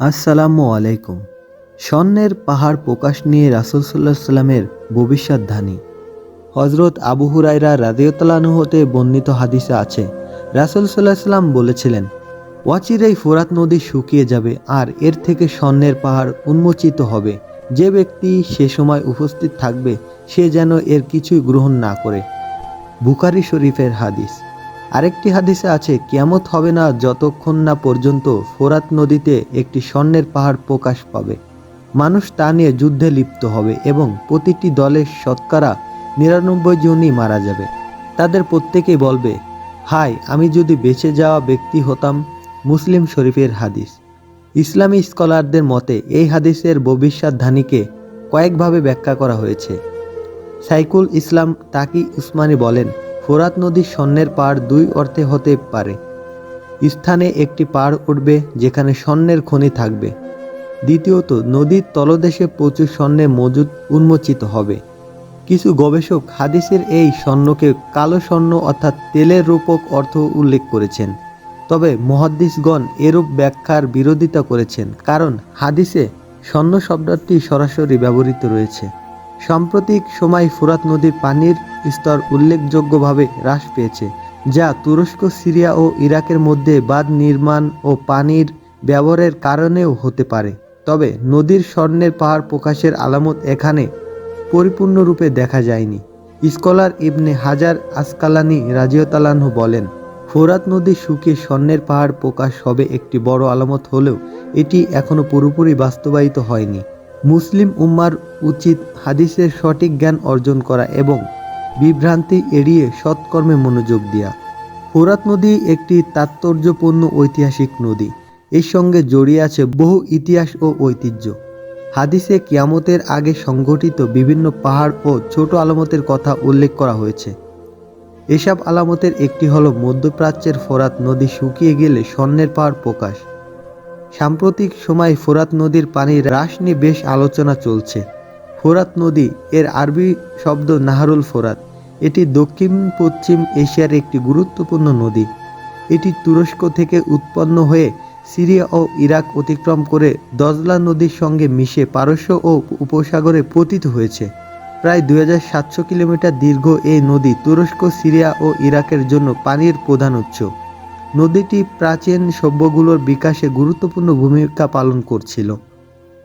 আসসালামু আলাইকুম। স্বর্ণের পাহাড় প্রকাশ নিয়ে রাসুল সাল্লাহ সাল্লামের ভবিষ্যৎধানী হজরত আবু হুরাইরা রাদিয়তালানু হতে বর্ণিত হাদিসে আছে, রাসুল সাল্লাহ সাল্লাম বলেছিলেন অচিরেই ফোরাত নদী শুকিয়ে যাবে আর এর থেকে স্বর্ণের পাহাড় উন্মোচিত হবে। যে ব্যক্তি সে সময় উপস্থিত থাকবে, সে যেন এর কিছুই গ্রহণ না করে। বুকারি শরীফের হাদিস। আরেকটি হাদিসে আছে, কিয়ামত হবে না যতক্ষণ না পর্যন্ত ফোরাত নদীতে একটি স্বর্ণের পাহাড় প্রকাশ পাবে। মানুষ তা নিয়ে যুদ্ধে লিপ্ত হবে এবং প্রতিটি দলের শতকরা নিরানব্বই জনই মারা যাবে। তাদের প্রত্যেকেই বলবে হাই আমি যদি বেঁচে যাওয়া ব্যক্তি হতাম মুসলিম শরীফের হাদিস। ইসলামী স্কলারদের মতে, এই হাদিসের ভবিষ্যৎধানীকে কয়েকভাবে ব্যাখ্যা করা হয়েছে। সাইকুল ইসলাম তাকি উসমানী বলেন ফোরাত নদীর স্বর্ণের পাড় দুই অর্থে হতে পারে। স্থানে একটি পাড় উঠবে, যেখানে স্বর্ণের খনি থাকবে। দ্বিতীয়ত, নদীর তলদেশে প্রচুর স্বর্ণের মজুদ উন্মোচিত হবে। কিছু গবেষক হাদিসের এই স্বর্ণকে কালো স্বর্ণ অর্থাৎ তেলের রূপক অর্থ উল্লেখ করেছেন। তবে মহাদ্দিসগণ এরূপ ব্যাখ্যার বিরোধিতা করেছেন, কারণ হাদিসে স্বর্ণ শব্দটি সরাসরি ব্যবহৃত রয়েছে। সাম্প্রতিক সময় ফুরাত নদীর পানির স্তর উল্লেখযোগ্যভাবে হ্রাস পেয়েছে, যা তুরস্ক, সিরিয়া ও ইরাকের মধ্যে বাঁধ নির্মাণ ও পানির ব্যবহারের কারণেও হতে পারে। তবে নদীর স্বর্ণের পাহাড় প্রকাশের আলামত এখানে পরিপূর্ণরূপে দেখা যায়নি। স্কলার ইবনে হাজার আসকালানি রাজিয়তালানহু বলেন, ফোরাত নদী শুকিয়ে স্বর্ণের পাহাড় প্রকাশ হবে একটি বড় আলামত হলেও এটি এখনও পুরোপুরি বাস্তবায়িত হয়নি। মুসলিম উম্মার উচিত হাদিসের সঠিক জ্ঞান অর্জন করা এবং বিভ্রান্তি এড়িয়ে সৎকর্মে মনোযোগ দেওয়া ফোরাত নদী একটি তাৎপর্যপূর্ণ ঐতিহাসিক নদী। এর সঙ্গে জড়িয়ে আছে বহু ইতিহাস ও ঐতিহ্য। হাদিসে কিয়ামতের আগে সংঘটিত বিভিন্ন পাহাড় ও ছোট আলামতের কথা উল্লেখ করা হয়েছে। এসব আলামতের একটি হলো মধ্যপ্রাচ্যের ফোরাত নদী শুকিয়ে গেলে স্বর্ণের পাহাড় প্রকাশ। সাম্প্রতিক সময় ফোরাত নদীর পানির হ্রাস নিয়ে বেশ আলোচনা চলছে। ফোরাত নদী এর আরবি শব্দ নাহারুল ফোরাত। এটি দক্ষিণ, পশ্চিম এশিয়ার একটি গুরুত্বপূর্ণ নদী। এটি তুরস্ক থেকে উৎপন্ন হয়ে সিরিয়া ও ইরাক অতিক্রম করে দজলা নদীর সঙ্গে মিশে পারস্য ও উপসাগরে পতিত হয়েছে। প্রায় দুই হাজার সাতশো কিলোমিটার দীর্ঘ এই নদী তুরস্ক, সিরিয়া ও ইরাকের জন্য পানির প্রধান উৎস। নদীটি প্রাচীন সভ্যগুলোর বিকাশে গুরুত্বপূর্ণ ভূমিকা পালন করছিল।